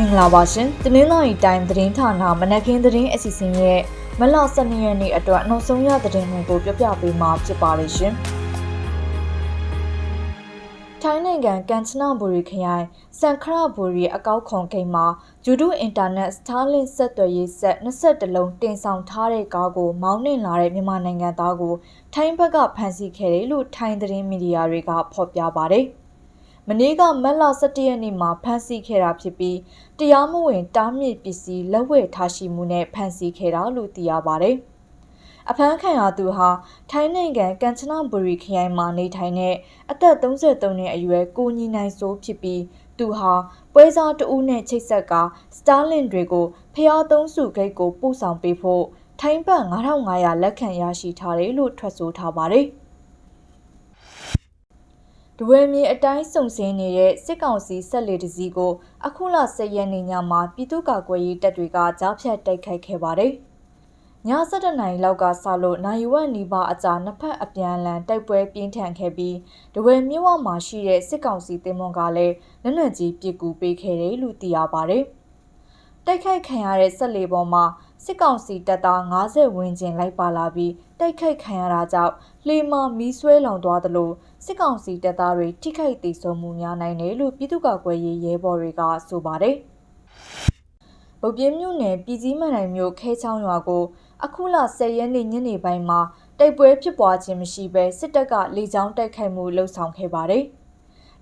မင်္ဂလာပါရှင်။တင်းနှင်းတိုင်းတိုင်းသတင်းဌာနမနက်ခင်းသတင်းအစီအစဉ်ရဲ့မလ12ရက်နေ့အတွက်နောက်ဆုံးရသတင်းတွေကိုပြပြပေးမှာဖြစ်ပါတယ်ရှင်။ထိုင်းနိုင်ငံကန်ချနဘူရီခရိုင်စန်ခရဘူရီအကောက်ခွန်ဂိမ်းမှာဂျူဒူအင်တာနက် Starlink ဆက်သွယ်ရေးဆက်22လုံးတင်ဆောင်ထားတဲ့ကားကိုမောင်းနှင်လာတဲ့မြန်မာနိုင်ငံသားကိုထိုင်းဘက်ကဖမ်းဆီးခဲ့တယ်လို့ထိုင်းသတင်းမီဒီယာတွေကဖော်ပြပါတယ်။ မနေ့ကမတ်လ17ရက်နေ့မှာဖမ်းဆီးခဲ့တာဖြစ်ပြီးတရားမဝင်တားမြစ်ပစ္စည်းလက်ဝဲထားရှိမှုနဲ့ဖမ်းဆီးခဲ့တာလို့သိရပါတယ်။အဖမ်းခံရသူဟာထိုင်းနိုင်ငံကန်ချနဘူရီခရိုင်မှာနေထိုင်တဲ့အသက်33နှစ်အရွယ်ကိုညီနိုင်စိုးဖြစ်ပြီးသူဟာပွဲစားတဦးနဲ့ချိတ်ဆက်ကစတာလင်တွေကိုဖျားသုံးစုဂိတ်ကိုပို့ဆောင်ပေးဖို့ထိုင်းဘတ်9500လက်ခံရရှိထားတယ်လို့ထွက်ဆိုထားပါတယ်။ ဒဝဲမြေအတိုင်းစုံစင်းနေတဲ့စစ်ကောင်စီဆက်လေတစည်းကိုအခုလ10ရက်နေ့ညမှာပြည်သူ့ကာကွယ်ရေးတပ်တွေကကြားဖြတ်တိုက်ခိုက်ခဲ့ပါတယ်။ည7:00နာရီလောက်ကစလို့နိုင်ဝက်နီးပါးအကြာနှစ်ဖက်အပြန်အလှန်တိုက်ပွဲပြင်းထန်ခဲ့ပြီးဒဝဲမြို့ဝမှာရှိတဲ့စစ်ကောင်စီတင်မွန်ကလည်းလက်နက်ကြီးပစ်ကူပေးခဲ့တယ်လို့သိရပါတယ်။တိုက်ခိုက်ခံရတဲ့ဆက်လေပေါ်မှာ စစ်ကောင်စီတပ်သား90ဝန်းကျင်လိုက်ပါလာပြီးတိုက်ခိုက်ခံရတာကြောင့်လှေမှမီးဆွဲလောင်သွားသလိုစစ်ကောင်စီတပ်သားတွေထိခိုက်ဒေဆုံးမှုများနိုင်တယ်လို့ပြည်သူ့ကာကွယ်ရေးရဲဘော်တွေကဆိုပါတယ်။ဗုတ်ပြင်းမြို့နယ်ပြည်စည်းမန်တိုင်းမြို့ခဲချောင်းရွာကို အခုလ10ရက်နေ့ညနေပိုင်းမှာတိုက်ပွဲဖြစ်ပွားခြင်းမရှိဘဲစစ်တပ်ကလေကြောင်းတိုက်ခိုက်မှုလှုံ့ဆော်ခဲ့ပါတယ်။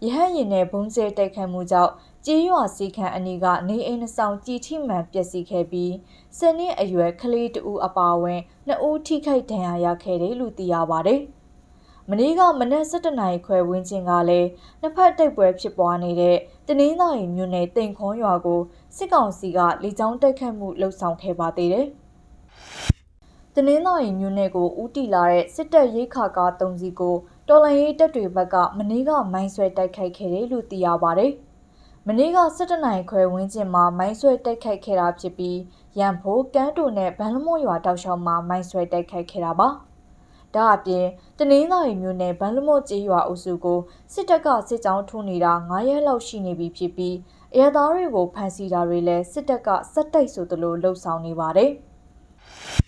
ရဟန်းရင်နဲ့ဘုံကျဲတိုက်ခိုက်မှုကြောင့်ကြေးရွာစီခန့်အနီးကနေအိမ်နှဆောင်ကြည်ထိမှန်ပျက်စီးခဲ့ပြီးဆယ်နှစ်အရွယ်ကလေးတဦးအပါအဝင်နှစ်ဦးထိခိုက်ဒဏ်ရာရခဲ့တယ်လို့သိရပါတယ်။မနေ့ကမနက်7:00နာရီခွဲဝန်းကျင်ကလည်းနှစ်ဖက်တိုက်ပွဲဖြစ်ပွားနေတဲ့တနင်္သာရီမြို့နယ်တိန်ခွန်ရွာကိုစစ်ကောင်စီကလေကြောင်းတိုက်ခတ်မှုလှုံ့ဆော်ခဲ့ပါသေးတယ်။တနင်္သာရီမြို့နယ်ကိုဦးတီလာတဲ့စစ်တပ်ရိတ်ခါကား၃စီးကို တော်လန်ရေးတပ်တွေဘက်ကမနေ့ကမိုင်းဆွဲတိုက်ခိုက်ခဲ့တယ်လို့သိရပါတယ်။မနေ့က17နိုင်ခွဲဝင်းကျင်မှာမိုင်းဆွဲတိုက်ခိုက်ခဲ့တာဖြစ်ပြီးရန်ဖိုးကန်းတိုနဲ့ဗန်လမော့ရွာတောက်လျှောက်မှာမိုင်းဆွဲတိုက်ခိုက်ခဲ့တာပါ။ဒါအပြင်တနင်္သာရီမြို့နယ်ဗန်လမော့ကျေးရွာအုပ်စုကိုစစ်တပ်ကစစ်ကြောင်းထိုးနေတာ9ရက်လောက်ရှိနေပြီဖြစ်ပြီးအရသားတွေကိုဖမ်းဆီးတာတွေလည်းစစ်တပ်ကစက်တိုက်ဆိုသလိုလှုပ်ဆောင်နေပါတယ်။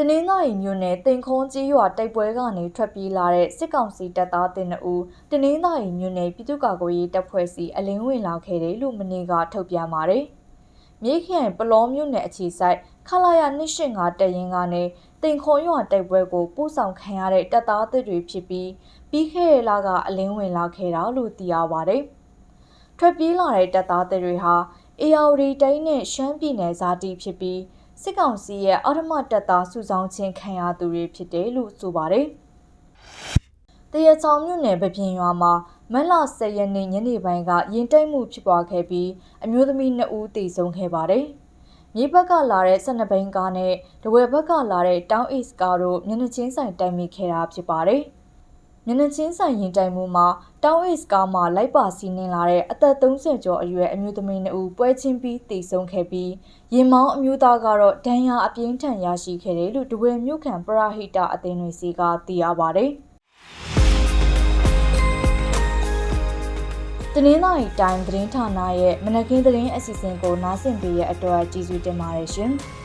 တနင်္သာရီမြို့နယ်တင်ခုံးကြီးရွာတိုက်ပွဲကနေထွက်ပြေးလာတဲ့စစ်ကောင်စီတပ်သားတင်အူတနင်္သာရီမြို့နယ်ပြည်သူ့ကာကွယ်ရေးတပ်ဖွဲ့စီအလင်းဝင်လာခဲ့တယ်လို့မနေ့ကထုတ်ပြန်ပါတယ်။မြေခိုင်ပလောမြို့နယ်အခြေစိုက်ခလာရ285တပ်ရင်းကနေတင်ခုံးရွာတိုက်ပွဲကိုပို့ဆောင်ခံရတဲ့တပ်သားတွေဖြစ်ပြီးပြီးခဲ့တဲ့လကအလင်းဝင်လာခဲ့တာလို့သိရပါတယ်။ထွက်ပြေးလာတဲ့တပ်သားတွေဟာ AR တိုင်းနဲ့ရှမ်းပြည်နယ်ဇာတိဖြစ်ပြီး စစ်ကောင်စီရဲ့အော်တမတပ်သားစုဆောင်ခြင်းခံရသူတွေဖြစ်တယ်လို့ဆိုပါတယ်။တရချောင်မြို့နယ်ဗပြင်ရွာမှာမတ်လ10ရက်နေ့ညနေပိုင်းကရင်တိုက်မှုဖြစ်ပွားခဲ့ပြီးအမျိုးသမီး2ဦးသေဆုံးခဲ့ပါတယ်။မြေဘက်ကလာတဲ့12ဘိန်းကားနဲ့တဝယ်ဘက်ကလာတဲ့တောင်းအိစ်ကားတို့မျက်နှာချင်းဆိုင်တိုက်မိခဲ့တာဖြစ်ပါတယ်။ မျက်နှာချင်းဆိုင်ရင်တိုင်မှုမှာတောင်းအိတ်ကားမှာလိုက်ပါစီးနှင်လာတဲ့အသက်30ကျော်အရွယ်အမျိုးသမီး2ဦးပွဲချင်းပြီးတည်ဆုံခဲ့ပြီးရင်မောင်းအမျိုးသားကတော့ဒဏ်ရာအပြင်းထန်ရရှိခဲ့တယ်လို့ဒဝဲမြို့ခံပရဟိတအသင်းတွေစီကသိရပါဗျ။တနင်္လာရီတိုင်းသတင်းဌာနရဲ့မနက်ခင်းသတင်းအစီအစဉ်ကိုနားဆင်ပေးရတဲ့အတွက်ကျေးဇူးတင်ပါတယ်ရှင်။